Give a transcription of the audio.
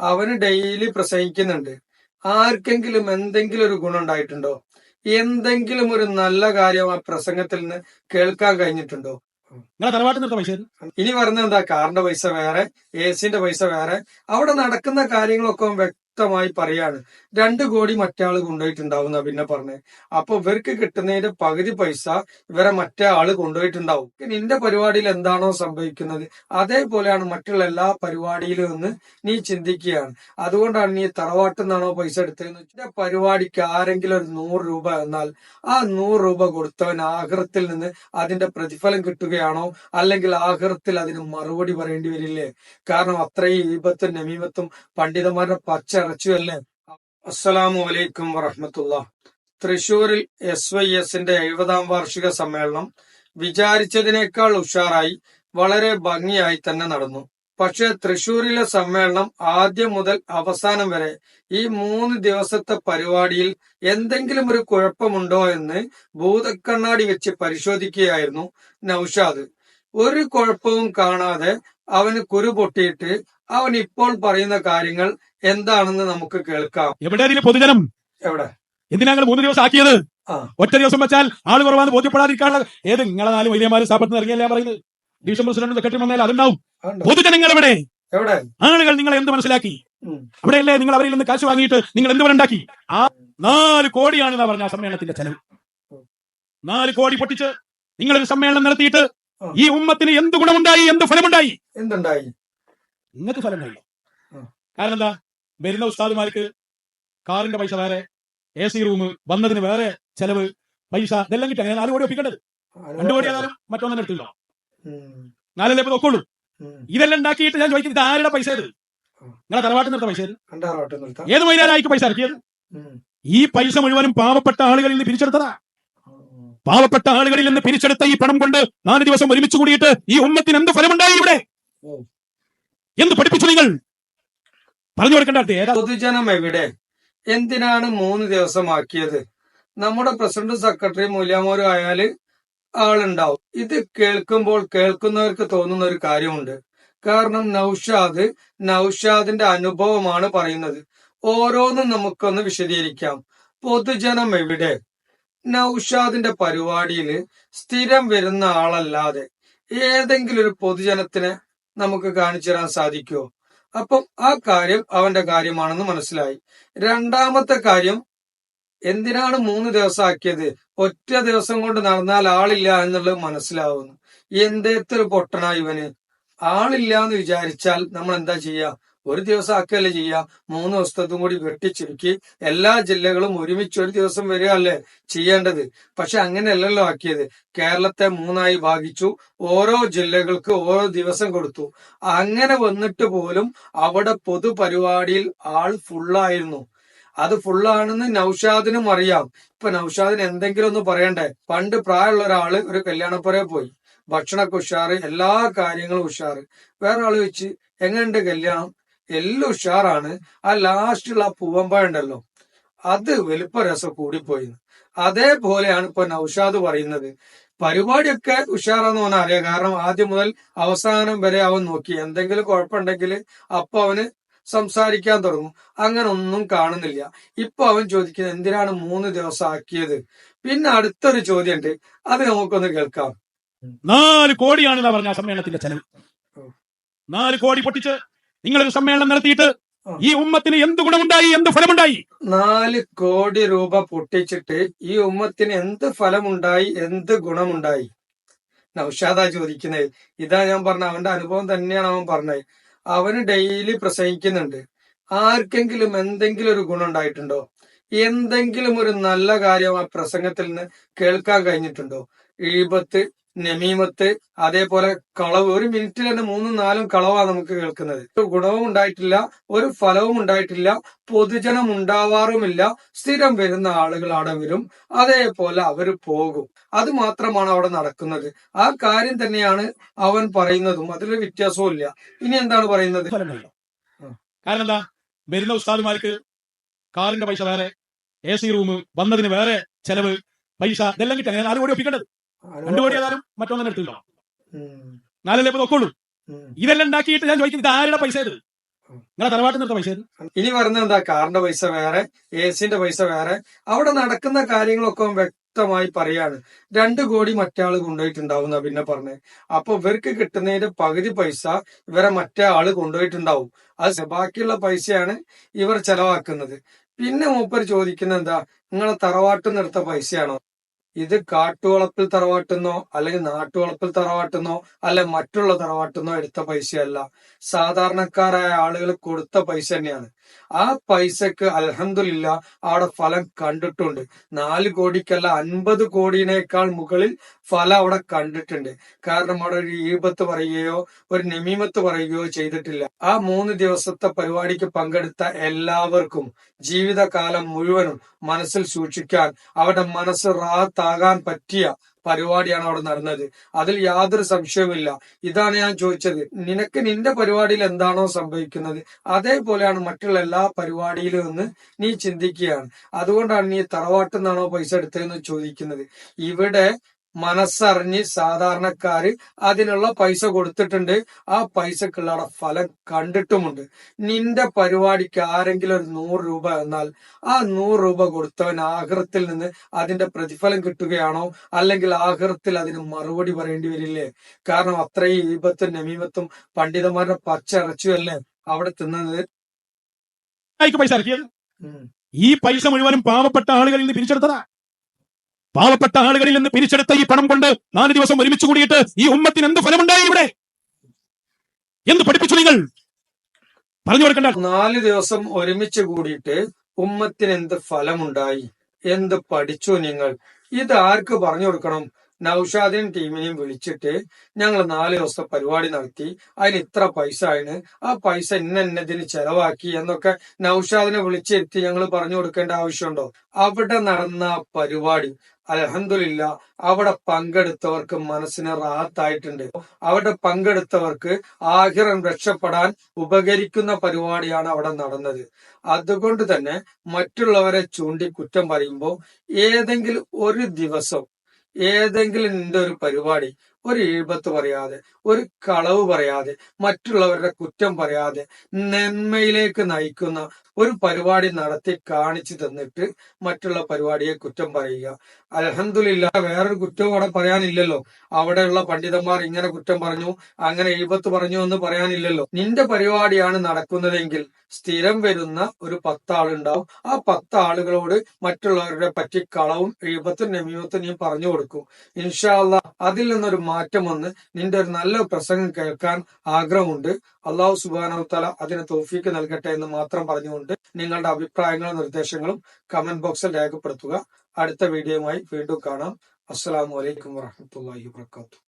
അവന് ഡെയിലി പ്രസംഗിക്കുന്നുണ്ട്. ആർക്കെങ്കിലും എന്തെങ്കിലും ഒരു ഗുണം ഉണ്ടായിട്ടുണ്ടോ? എന്തെങ്കിലും ഒരു നല്ല കാര്യം ആ പ്രസംഗത്തിൽ നിന്ന് കേൾക്കാൻ കഴിഞ്ഞിട്ടുണ്ടോ? ഇനി പറഞ്ഞ എന്താ? കാറിന്റെ പൈസ വേറെ എ സിന്റെ പൈസ വേറെ. അവിടെ നടക്കുന്ന കാര്യങ്ങളൊക്കെ വ്യക്തമായി പറയാണ്. രണ്ടു കോടി മറ്റേ ആൾ കൊണ്ടുപോയിട്ടുണ്ടാവും എന്നാ പിന്നെ പറഞ്ഞേ. അപ്പൊ ഇവർക്ക് കിട്ടുന്നതിന്റെ പകുതി പൈസ ഇവരെ മറ്റേ ആൾ കൊണ്ടുപോയിട്ടുണ്ടാവും. നിന്റെ പരിപാടിയിൽ എന്താണോ സംഭവിക്കുന്നത്? അതേപോലെയാണ് മറ്റുള്ള എല്ലാ പരിപാടിയിലും ഒന്ന് നീ ചിന്തിക്കുകയാണ്. അതുകൊണ്ടാണ് നീ തറവാട്ടിൽ നിന്നാണോ പൈസ എടുത്തതെന്ന് വെച്ചാൽ പരിപാടിക്ക് ആരെങ്കിലും ഒരു നൂറ് രൂപ എന്നാൽ ആ നൂറ് രൂപ കൊടുത്തവൻ ആഹൃത്തിൽ നിന്ന് അതിന്റെ പ്രതിഫലം കിട്ടുകയാണോ? അല്ലെങ്കിൽ ആഹൃത്തിൽ അതിന് മറുപടി പറയേണ്ടി വരില്ലേ? കാരണം അത്രയും ഈപത്തും നമീമത്തും പണ്ഡിതന്മാരുടെ പച്ച ഇറച്ചുമല്ലേ അസ്സലാമു അലൈക്കും വറഹമത്തുള്ള. തൃശൂരിൽ എസ് വൈ എസിന്റെ എഴുപതാം വാർഷിക സമ്മേളനം വിചാരിച്ചതിനേക്കാൾ ഉഷാറായി വളരെ ഭംഗിയായി തന്നെ നടന്നു. പക്ഷേ തൃശൂരിലെ സമ്മേളനം ആദ്യം മുതൽ അവസാനം വരെ ഈ മൂന്ന് ദിവസത്തെ പരിപാടിയിൽ എന്തെങ്കിലും ഒരു കുഴപ്പമുണ്ടോ എന്ന് ഭൂതക്കണ്ണാടി വെച്ച് പരിശോധിക്കുകയായിരുന്നു നൌഷാദ്. ഒരു കുഴപ്പവും കാണാതെ അവന് കുരു പൊട്ടിയിട്ട് അവൻ ഇപ്പോൾ പറയുന്ന കാര്യങ്ങൾ എന്താണെന്ന് നമുക്ക് കേൾക്കാം. എവിടെ പൊതുജനം? എവിടെ? എന്തിനാ മൂന്ന് ദിവസം ആക്കിയത്. ഒറ്റ ദിവസം വെച്ചാൽ ആൾ കുറവാന്ന് ബോധ്യപ്പെടാതിരിക്കാനുള്ള ഏത് നിങ്ങളെ നാല് വലിയമാര് സ്ഥാപനത്തിൽ ഇറങ്ങിയല്ലേ പറയുന്നത്? ഡിവിഷൻ പ്രസിഡന്റ് സെക്രട്ടറി വന്നാൽ അതുണ്ടാവും. അതുണ്ടോ? പൊതുജനങ്ങൾ എവിടെ? എവിടെ? ആളുകൾ നിങ്ങളെ എന്ത് മനസ്സിലാക്കി? അവിടെയല്ലേ നിങ്ങൾ അവരിൽ നിന്ന് കാശ് വാങ്ങിയിട്ട് നിങ്ങൾ എന്ത് ഉണ്ടാക്കി ആ നാല് കോടിയാണ് എന്നാ പറഞ്ഞ സമ്മേളനത്തിന്റെ ചെലവ്. നാല് കോടി പൊട്ടിച്ച് നിങ്ങളൊരു സമ്മേളനം നടത്തിയിട്ട് ഈ ഉമ്മത്തിന് എന്ത് ഗുണമുണ്ടായി? എന്ത് ഫലമുണ്ടായി? എന്തുണ്ടായി? നിങ്ങൾക്ക് ഫലം കഴിയും. കാരണം എന്താ വരുന്ന ഉസ്താദുമാർക്ക് കാറിന്റെ പൈസ വേറെ എ സി റൂം വന്നതിന് വേറെ ചെലവ് പൈസ ഇതെല്ലാം കിട്ടി. അങ്ങനെ നാല് കോടി ഒപ്പിക്കേണ്ടത്. രണ്ടു കോടി ആയാലും മറ്റൊന്നും എടുത്തില്ല നാലല്ലേ ഇപ്പൊ നോക്കുള്ളൂ. ഇതെല്ലാം ഉണ്ടാക്കിയിട്ട് ഞാൻ ചോദിക്കുന്നത് ഇത് ആരുടെ പൈസ ഇത്? നിങ്ങളെ തറവാട്ടിൽ നിർത്ത പൈസ ഏത് മൈലാനായിട്ട് പൈസ ഇറക്കിയത്? ഈ പൈസ മുഴുവനും പാവപ്പെട്ട ആളുകളിൽ നിന്ന് പിരിച്ചെടുത്തതാ. പാവപ്പെട്ട ആളുകളിൽ നിന്ന് പിരിച്ചെടുത്ത ഈ പണം കൊണ്ട് നാല് ദിവസം ഒരുമിച്ച് കൂടിയിട്ട് ഈ ഉമ്മത്തിന് എന്ത് ഫലമുണ്ടായി ഇവിടെ? എന്ത് പഠിപ്പിച്ചു നിങ്ങൾ? പറഞ്ഞു കൊടുക്കേണ്ട എവിടെ? എന്തിനാണ് മൂന്ന് ദിവസമാക്കിയത്? നമ്മുടെ പ്രസിഡന്റ് സെക്രട്ടറി മൂല്യാമോരും ആയാൽ ആളുണ്ടാവും. ഇത് കേൾക്കുമ്പോൾ കേൾക്കുന്നവർക്ക് തോന്നുന്ന ഒരു കാര്യമുണ്ട്. കാരണം നൌഷാദ് നൌഷാദിന്റെ അനുഭവമാണ് പറയുന്നത്. ഓരോന്നും നമുക്കൊന്ന് വിശദീകരിക്കാം. പൊതുജനം എവിടെ? നൌഷാദിന്റെ പരിപാടിയിൽ സ്ഥിരം വരുന്ന ആളല്ലാതെ. ഏതെങ്കിലും ഒരു പൊതുജനത്തിനെ നമുക്ക് കാണിച്ചു തരാൻ സാധിക്കുമോ? അപ്പം ആ കാര്യം അവന്റെ കാര്യമാണെന്ന് മനസ്സിലായി. രണ്ടാമത്തെ കാര്യം എന്തിനാണ് മൂന്ന് ദിവസം ആക്കിയത്? ഒറ്റ ദിവസം കൊണ്ട് നടന്നാൽ ആളില്ല എന്നുള്ളത് മനസ്സിലാവുന്നു. എന്തേത്തൊരു പൊട്ടണ ഇവന്. ആളില്ല എന്ന് വിചാരിച്ചാൽ നമ്മൾ എന്താ ചെയ്യാ? ഒരു ദിവസം ആക്കുകയല്ലേ ചെയ്യുക മൂന്ന് ദിവസത്തും കൂടി വെട്ടിച്ചുരുക്കി എല്ലാ ജില്ലകളും ഒരുമിച്ച് ഒരു ദിവസം വരിക അല്ലേ ചെയ്യേണ്ടത്? പക്ഷെ അങ്ങനെയല്ലല്ലോ ആക്കിയത്. കേരളത്തെ മൂന്നായി ഭാഗിച്ചു. ഓരോ ജില്ലകൾക്ക് ഓരോ ദിവസം കൊടുത്തു. അങ്ങനെ വന്നിട്ട് പോലും അവിടെ പൊതുപരിപാടിയിൽ ആൾ ഫുള്ളായിരുന്നു. അത് ഫുള്ളാണെന്ന് നൌഷാദിനും അറിയാം. ഇപ്പൊ നൌഷാദിന് എന്തെങ്കിലും ഒന്ന് പറയണ്ടേ? പണ്ട് പ്രായമുള്ള ഒരാൾ ഒരു കല്യാണപ്പുറയെ പോയി. ഭക്ഷണമൊക്കെ ഉഷാറ് എല്ലാ കാര്യങ്ങളും ഉഷാറ്. വേറെ ആൾ വെച്ച് എങ്ങനെയുണ്ട് കല്യാണം? എല്ലാം ഉഷാറാണ്. ആ ലാസ്റ്റുള്ള ആ പൂവമ്പഴ ഉണ്ടല്ലോ. അത് വലുപ്പ രസം കൂടിപ്പോയി. അതേപോലെയാണ് ഇപ്പൊ നൌഷാദ് പറയുന്നത്. പരിപാടിയൊക്കെ ഉഷാറാന്ന് അവൻ അറിയാം. കാരണം ആദ്യം മുതൽ അവസാനം വരെ അവൻ നോക്കി. എന്തെങ്കിലും കുഴപ്പമുണ്ടെങ്കിൽ അപ്പൊ അവന് സംസാരിക്കാൻ തുടങ്ങും. അങ്ങനെ ഒന്നും കാണുന്നില്ല. ഇപ്പൊ അവൻ ചോദിക്കുന്നത് എന്തിനാണ് മൂന്ന് ദിവസം ആക്കിയത്? പിന്നെ അടുത്തൊരു ചോദ്യം ഉണ്ട് അത് നമുക്കൊന്ന് കേൾക്കാം. നാല് കോടിയാണ് പറഞ്ഞ സമ്മേളനത്തിന്റെ ചെലവ്. നാല് കോടി പൊട്ടിച്ച് നിങ്ങളൊരു സമ്മേളനം നടത്തിയിട്ട് ഈ ഉമ്മത്തിന് എന്ത് ഗുണമുണ്ടായി? എന്ത് ഫലമുണ്ടായി? നാല് കോടി രൂപ പൊട്ടിച്ചിട്ട് ഈ ഉമ്മത്തിന് എന്ത് ഫലമുണ്ടായി? എന്ത് ഗുണമുണ്ടായി? നൌഷാദാ ചോദിക്കുന്നത് ഇതാ ഞാൻ പറഞ്ഞ അവന്റെ അനുഭവം തന്നെയാണ് അവൻ പറഞ്ഞത്. അവന് ഡെയിലി പ്രസംഗിക്കുന്നുണ്ട്. ആർക്കെങ്കിലും എന്തെങ്കിലും ഒരു ഗുണം ഉണ്ടായിട്ടുണ്ടോ? എന്തെങ്കിലും ഒരു നല്ല കാര്യം ആ പ്രസംഗത്തിൽ നിന്ന് കേൾക്കാൻ കഴിഞ്ഞിട്ടുണ്ടോ? ഈപത്ത് നമീമത്ത് അതേപോലെ കളവ്. ഒരു മിനിറ്റിൽ തന്നെ മൂന്നും നാലും കളവാണ് നമുക്ക് കേൾക്കുന്നത്. ഗുണവും ഉണ്ടായിട്ടില്ല ഒരു ഫലവും ഉണ്ടായിട്ടില്ല പൊതുജനം ഉണ്ടാവാറുമില്ല സ്ഥിരം വരുന്ന ആളുകൾ അവിടെ വരും അതേപോലെ അവർ പോകും. അത് മാത്രമാണ് അവിടെ നടക്കുന്നത്. ആ കാര്യം തന്നെയാണ് അവൻ പറയുന്നതും. അതിൽ വ്യത്യാസവും ഇല്ല ഇനി എന്താണ് പറയുന്നത്? കാരണം എന്താ? വരുന്ന ഉസ്താദുമാർക്ക് കാറിന്റെ പൈസ വേറെ എ സി റൂം വന്നതിന് വേറെ ചെലവ് പൈസ ഇതെല്ലാം കിട്ടാൻ അങ്ങനെ നാല് കോടി ഒപ്പിക്കേണ്ടത്. രണ്ടു കോടി ഏതായാലും മറ്റൊന്നും എടുത്തില്ല നാലല്ലേ ഇപ്പൊ നോക്കുള്ളൂ. ഇതെല്ലാം ഉണ്ടാക്കിയിട്ട് ഞാൻ ചോദിക്കുന്നത് ഇത് ആരുടെ പൈസ ഇത്? നിങ്ങളെ തറവാട്ടിൽ നിർത്ത പൈസ ഇനി പറയുന്നത് എന്താ? കാറിന്റെ പൈസ വേറെ എ സിന്റെ പൈസ വേറെ. അവിടെ നടക്കുന്ന കാര്യങ്ങളൊക്കെ വ്യക്തമായി പറയാണ്. രണ്ട് കോടി മറ്റാൾ കൊണ്ടുപോയിട്ടുണ്ടാവും പിന്നെ പറഞ്ഞേ. അപ്പൊ ഇവർക്ക് കിട്ടുന്നതിന്റെ പകുതി പൈസ ഇവരെ മറ്റേ ആൾ കൊണ്ടുപോയിട്ടുണ്ടാവും. അത് ബാക്കിയുള്ള പൈസയാണ് ഇവർ ചെലവാക്കുന്നത്. പിന്നെ മൂപ്പർ ചോദിക്കുന്നത് എന്താ? നിങ്ങളെ തറവാട്ട് നിർത്ത പൈസയാണോ? ഇത് കാട്ടുവളപ്പിൽ തറവാട്ടുന്നോ അല്ലെങ്കിൽ നാട്ടുവളപ്പിൽ തറവാട്ടുന്നോ അല്ലെ മറ്റുള്ള തറവാട്ടുന്നോ എടുത്ത പൈസയല്ല. സാധാരണക്കാരായ ആളുകൾ കൊടുത്ത പൈസ തന്നെയാണ്. ആ പൈസക്ക് അലഹമില്ല അവിടെ ഫലം കണ്ടിട്ടുണ്ട്. നാല് കോടിക്കല്ല അൻപത് കോടിയേക്കാൾ മുകളിൽ ഫലം അവിടെ കണ്ടിട്ടുണ്ട്. കാരണം അവിടെ ഒരു ഈപത്ത് പറയുകയോ ഒരു നെമീമത്ത് പറയുകയോ ചെയ്തിട്ടില്ല. ആ മൂന്ന് ദിവസത്തെ പരിപാടിക്ക് പങ്കെടുത്ത എല്ലാവർക്കും ജീവിതകാലം മുഴുവനും മനസ്സിൽ സൂക്ഷിക്കാൻ അവരുടെ മനസ്സ് റാത്താകാൻ പറ്റിയ പരിപാടിയാണ് അവിടെ നടന്നത്. അതിൽ യാതൊരു സംശയവുമില്ല. ഇതാണ് ഞാൻ ചോദിച്ചത്. നിനക്ക് നിന്റെ പരിപാടിയിൽ എന്താണോ സംഭവിക്കുന്നത്? അതേപോലെയാണ് മറ്റുള്ള എല്ലാ പരിപാടിയിലും എന്ന് നീ ചിന്തിക്കുകയാണ്. അതുകൊണ്ടാണ് നീ തറവാട്ടിൽ നിന്നാണോ പൈസ എടുത്തതെന്ന് ചോദിക്കുന്നത്. ഇവിടെ മനസ്സറിഞ്ഞ് സാധാരണക്കാര് അതിനുള്ള പൈസ കൊടുത്തിട്ടുണ്ട്. ആ പൈസക്കുള്ള ഫലം കണ്ടിട്ടുമുണ്ട്. നിന്റെ പരിപാടിക്ക് ആരെങ്കിലും ഒരു നൂറ് രൂപ എന്നാൽ ആ നൂറ് രൂപ കൊടുത്തവൻ ആഹൃത്തിൽ നിന്ന് അതിന്റെ പ്രതിഫലം കിട്ടുകയാണോ? അല്ലെങ്കിൽ ആഹൃത്തിൽ അതിന് മറുപടി പറയേണ്ടി വരില്ലേ? കാരണം അത്രയും ഈപത്തും നമീമത്തും പണ്ഡിതന്മാരുടെ പച്ച ഇറച്ചിയല്ലേ അവിടെ തിന്നത്? പൈസ ഈ പൈസ മുഴുവനും പാവപ്പെട്ട ആളുകളിൽ നിന്ന് പിരിച്ചെടുത്തതാ. പാവപ്പെട്ട ആളുകളിൽ നിന്ന് പിരിച്ചെടുത്ത ഈ പണം കൊണ്ട് നാല് ദിവസം ഒരുമിച്ച് കൂടിയിട്ട് ഈ ഉമ്മത്തിന് എന്ത് ഫലമുണ്ടായി ഇവിടെ? എന്ത് പഠിപ്പിച്ചു നിങ്ങൾ? പറഞ്ഞു കൊടുക്കണ്ട. നാല് ദിവസം ഒരുമിച്ച് കൂടിയിട്ട് ഉമ്മത്തിന് എന്ത് ഫലമുണ്ടായി? എന്ത് പഠിച്ചു നിങ്ങൾ? ഇത് ആർക്ക് പറഞ്ഞു കൊടുക്കണം? നൌഷാദിനും ടീമിനെയും വിളിച്ചിട്ട് ഞങ്ങൾ നാല് ദിവസത്തെ പരിപാടി നടത്തി. അതിന് ഇത്ര പൈസ ആയിന് ആ പൈസ ഇന്ന ഇന്നതിന് ചെലവാക്കി എന്നൊക്കെ നൌഷാദിനെ വിളിച്ചെത്തി ഞങ്ങൾ പറഞ്ഞു കൊടുക്കേണ്ട ആവശ്യമുണ്ടോ? അവിടെ നടന്ന പരിപാടി അലഹന്ദില്ല അവിടെ പങ്കെടുത്തവർക്ക് മനസ്സിന് റാഹത്തായിട്ടുണ്ട്. അവിടെ പങ്കെടുത്തവർക്ക് ആഹിറം രക്ഷപ്പെടാൻ ഉപകരിക്കുന്ന പരിപാടിയാണ് അവിടെ നടന്നത്. അതുകൊണ്ട് തന്നെ മറ്റുള്ളവരെ ചൂണ്ടി കുറ്റം പറയുമ്പോൾ ഏതെങ്കിലും ഒരു ദിവസം ഏതെങ്കിലും നിന്റെ ഒരു പരിപാടി ഒരു ഈഴ്പത്ത് പറയാതെ ഒരു കളവ് പറയാതെ മറ്റുള്ളവരുടെ കുറ്റം പറയാതെ നന്മയിലേക്ക് നയിക്കുന്ന ഒരു പരിപാടി നടത്തി കാണിച്ചു തന്നിട്ട് മറ്റുള്ള പരിപാടിയെ കുറ്റം പറയുക. അലഹന്ദില്ല വേറൊരു കുറ്റവും അവിടെ പറയാനില്ലല്ലോ. അവിടെയുള്ള പണ്ഡിതന്മാർ ഇങ്ങനെ കുറ്റം പറഞ്ഞു അങ്ങനെ എഴുപത്ത് പറഞ്ഞു എന്ന് പറയാനില്ലല്ലോ. നിന്റെ പരിപാടിയാണ് നടക്കുന്നതെങ്കിൽ സ്ഥിരം വരുന്ന ഒരു പത്താളുണ്ടാവും. ആ പത്ത് ആളുകളോട് മറ്റുള്ളവരുടെ പറ്റി കളവും എഴുപത്തും നമ്യൂത്തും നീ പറഞ്ഞു കൊടുക്കും. ഇൻഷാല്ല അതിൽ നിന്നൊരു മാറ്റം വന്ന് നിന്റെ ഒരു നല്ല പ്രസംഗം കേൾക്കാൻ ആഗ്രഹമുണ്ട്. അള്ളാഹു സുബാനവത്തല അതിന് തോഫീക്ക് നൽകട്ടെ എന്ന് മാത്രം പറഞ്ഞുകൊണ്ട് നിങ്ങളുടെ അഭിപ്രായങ്ങളും നിർദ്ദേശങ്ങളും കമന്റ് ബോക്സിൽ രേഖപ്പെടുത്തുക. അടുത്ത വീഡിയോയുമായി വീണ്ടും കാണാം. അസ്സാം വലൈക്കും വാഹമത്തല്ലാഹി വാത്തു